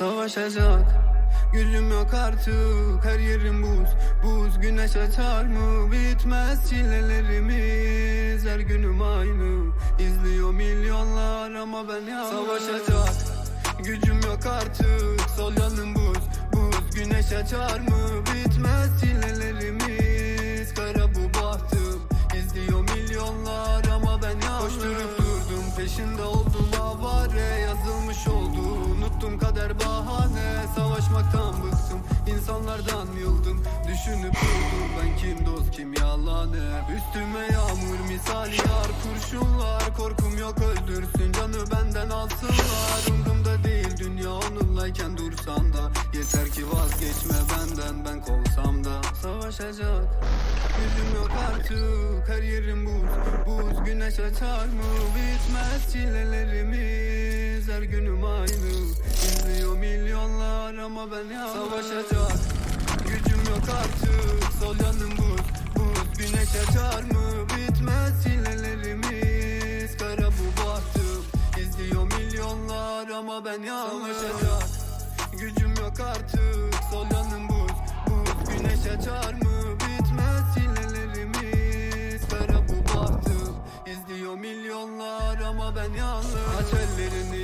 Savaşacak Gücüm yok artık her yerim buz. Buz güneş açar mı? Bitmez çilelerimiz. Her günüm aynı. İzliyor milyonlar ama ben yalnız. Savaşacak gücüm yok artık sol yanım buz. Buz güneş açar mı? Bitmez çilelerimiz. Kara bu bahtım. İzliyor milyonlar ama ben yalnız. Koşturup durdum peşinde oldum. Avare Yazılmış oldu. Unuttum kader insanlardan yıldım Düşünüp durdum ben kim dost kim yalan hep Üstüme yağmur misali yar kurşunlar. Korkum yok öldürsün canı benden alsınlar. Umrumda değil dünya onunlayken dursan da. Yeter ki vazgeçme benden ben kovsam da. Savaşacak Gücüm yok artık her yerim buz. Buz güneş açar mı? Bitmez çilelerimiz Her günüm aynı Dönüyor milyonlar ama ben ya Savaşacak gücüm yok artık. Sol yanım buz buz Güneş açar mı? Bitmez çilelerimiz. Kara bu bahtım. İzliyor milyonlar ama ben ya Savaşacak gücüm yok artık. Sol yanım buz buz Güneş açar mı? Bitmez çilelerimiz. Kara bu bahtım. İzliyor milyonlar ama ben yalnız Aç ellerini.